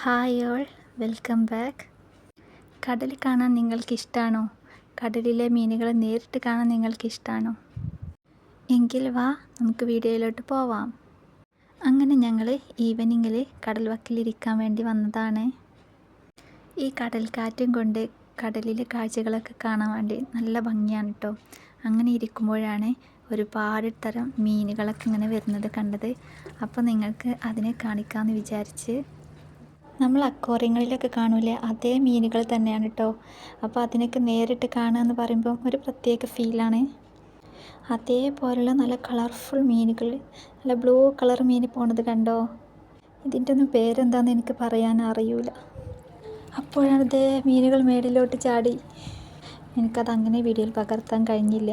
Hi all welcome back. കടൽ കാണാൻ നിങ്ങൾക്കിഷ്ടമാണോ കടലിലെ മീനുകളെ നേരിട്ട് കാണാൻ നിങ്ങൾക്കിഷ്ടമാണോ എങ്കിൽ വാ നമുക്ക് വീഡിയോയിലോട്ട് പോവാം. അങ്ങനെ ഞങ്ങൾ ഈവനിങ്ങിൽ കടൽ വക്കിലിരിക്കാൻ വേണ്ടി വന്നതാണ്. ഈ കടൽ കാറ്റും കൊണ്ട് കടലിലെ കാഴ്ചകളൊക്കെ കാണാൻ വേണ്ടി നല്ല ഭംഗിയാണ് കേട്ടോ അങ്ങനെ ഇരിക്കുമ്പോഴാണ് ഒരുപാട് തരം മീനുകളൊക്കെ ഇങ്ങനെ വരുന്നത് കണ്ടത്. അപ്പോൾ നിങ്ങൾക്ക് അതിനെ കാണിക്കാമെന്ന് വിചാരിച്ച് നമ്മൾ അക്വാറിയങ്ങളിലൊക്കെ കാണൂലേ അതേ മീനുകൾ തന്നെയാണ് കേട്ടോ അപ്പോൾ അതിനൊക്കെ നേരിട്ട് കാണുക എന്ന് പറയുമ്പം ഒരു പ്രത്യേക ഫീലാണ് അതേപോലുള്ള നല്ല കളർഫുൾ മീനുകൾ നല്ല ബ്ലൂ കളർ മീൻ പോണത് കണ്ടോ? ഇതിന്റെ ഒന്നും പേരെന്താണെന്ന് എനിക്ക് പറയാൻ അറിയൂല. അപ്പോഴാണ് ഇതേ മീനുകൾ മേളിലോട്ട് ചാടി. എനിക്കത് അങ്ങനെ വീഡിയോയിൽ പകർത്താൻ കഴിഞ്ഞില്ല.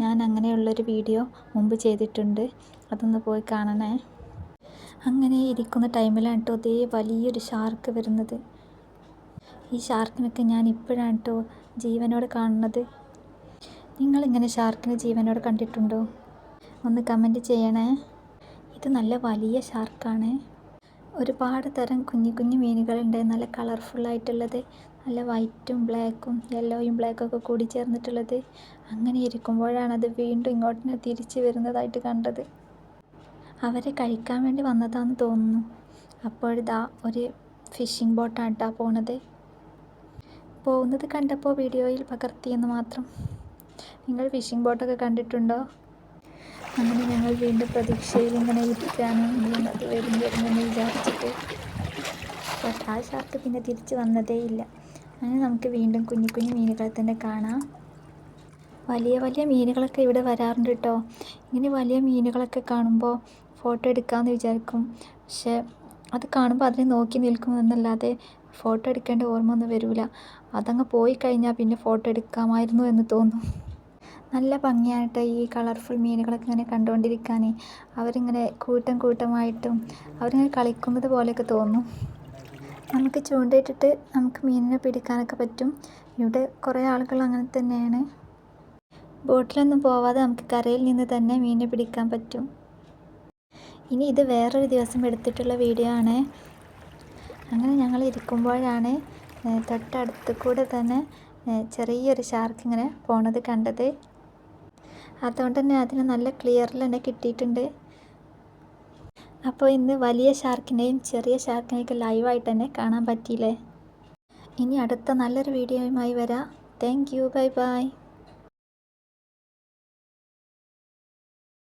ഞാൻ അങ്ങനെയുള്ളൊരു വീഡിയോ മുമ്പ് ചെയ്തിട്ടുണ്ട്. അതൊന്ന് പോയി കാണണേ. അങ്ങനെ ഇരിക്കുന്ന ടൈമിലാണ് കേട്ടോ അതേ വലിയൊരു ഷാർക്ക് വരുന്നത്. ഈ ഷാർക്കിനൊക്കെ ഞാൻ ഇപ്പോഴാണ് കേട്ടോ ജീവനോട് കാണുന്നത്. നിങ്ങളിങ്ങനെ ഷാർക്കിനെ ജീവനോട് കണ്ടിട്ടുണ്ടോ? ഒന്ന് കമന്റ് ചെയ്യണേ. ഇത് നല്ല വലിയ ഷാർക്കാണ് ഒരുപാട് തരം കുഞ്ഞു കുഞ്ഞു മീനുകളുണ്ട്. നല്ല കളർഫുള്ളായിട്ടുള്ളത് നല്ല വൈറ്റും ബ്ലാക്കും യെല്ലോയും ബ്ലാക്കൊക്കെ കൂടി ചേർന്നിട്ടുള്ളത്. അങ്ങനെ ഇരിക്കുമ്പോഴാണ് അത് വീണ്ടും ഇങ്ങോട്ട് തിരിച്ച് വരുന്നതായിട്ട് കണ്ടത്. അവരെ കഴിക്കാൻ വേണ്ടി വന്നതാന്ന് തോന്നുന്നു. അപ്പോഴിതാ ഒരു ഫിഷിംഗ് ബോട്ടാണ് കേട്ടോ പോണത്. പോകുന്നത് കണ്ടപ്പോൾ വീഡിയോയിൽ പകർത്തിയെന്ന് മാത്രം. നിങ്ങൾ ഫിഷിംഗ് ബോട്ടൊക്കെ കണ്ടിട്ടുണ്ടോ? അങ്ങനെ ഞങ്ങൾ വീണ്ടും പ്രതീക്ഷയിൽ ഇങ്ങനെ ഇരിക്കുകയാണ്. അത് വരും വരുമെന്ന് വിചാരിച്ചിട്ട്. ബട്ട് ആ ഷാർക്ക് പിന്നെ തിരിച്ച് വന്നതേ ഇല്ല. അങ്ങനെ നമുക്ക് വീണ്ടും കുഞ്ഞു കുഞ്ഞു മീനുകളെ തന്നെ കാണാം. വലിയ വലിയ മീനുകളൊക്കെ ഇവിടെ വരാറുണ്ട് കേട്ടോ. ഇങ്ങനെ വലിയ മീനുകളൊക്കെ കാണുമ്പോൾ ഫോട്ടോ എടുക്കാമെന്ന് വിചാരിക്കും. പക്ഷേ അത് കാണുമ്പോൾ അതിനെ നോക്കി നിൽക്കുമെന്നല്ലാതെ ഫോട്ടോ എടുക്കേണ്ട ഓർമ്മ ഒന്നും വരില്ല അതങ്ങ് പോയി കഴിഞ്ഞാൽ പിന്നെ ഫോട്ടോ എടുക്കാമായിരുന്നു എന്ന് തോന്നും. നല്ല ഭംഗിയായിട്ട് ഈ കളർഫുൾ മീനുകളൊക്കെ ഇങ്ങനെ കണ്ടുകൊണ്ടിരിക്കാൻ അവരിങ്ങനെ കൂട്ടം കൂട്ടമായിട്ടും അവരിങ്ങനെ കളിക്കുന്നത് പോലെയൊക്കെ തോന്നും. നമുക്ക് ചൂണ്ടയിട്ടിട്ട് നമുക്ക് മീനിനെ പിടിക്കാനൊക്കെ പറ്റും. ഇവിടെ കുറേ ആളുകൾ അങ്ങനെ തന്നെയാണ്. ബോട്ടിലൊന്നും പോവാതെ നമുക്ക് കരയിൽ നിന്ന് തന്നെ മീനിനെ പിടിക്കാൻ പറ്റും. ഇനി ഇത് വേറൊരു ദിവസം എടുത്തിട്ടുള്ള വീഡിയോ ആണ്. അങ്ങനെ ഞങ്ങൾ ഇരിക്കുമ്പോഴാണ് തൊട്ടടുത്ത് കൂടെ തന്നെ ചെറിയൊരു ഷാർക്ക് ഇങ്ങനെ പോണത് കണ്ടത്. അതുകൊണ്ട് തന്നെ അതിന് നല്ല ക്ലിയറിൽ തന്നെ കിട്ടിയിട്ടുണ്ട്. അപ്പോൾ ഇന്ന് വലിയ ഷാർക്കിനെയും ചെറിയ ഷാർക്കിനെയൊക്കെ ലൈവായിട്ട് തന്നെ കാണാൻ പറ്റിയില്ലേ? ഇനി അടുത്ത നല്ലൊരു വീഡിയോയുമായി വരാം. Thank you bye bye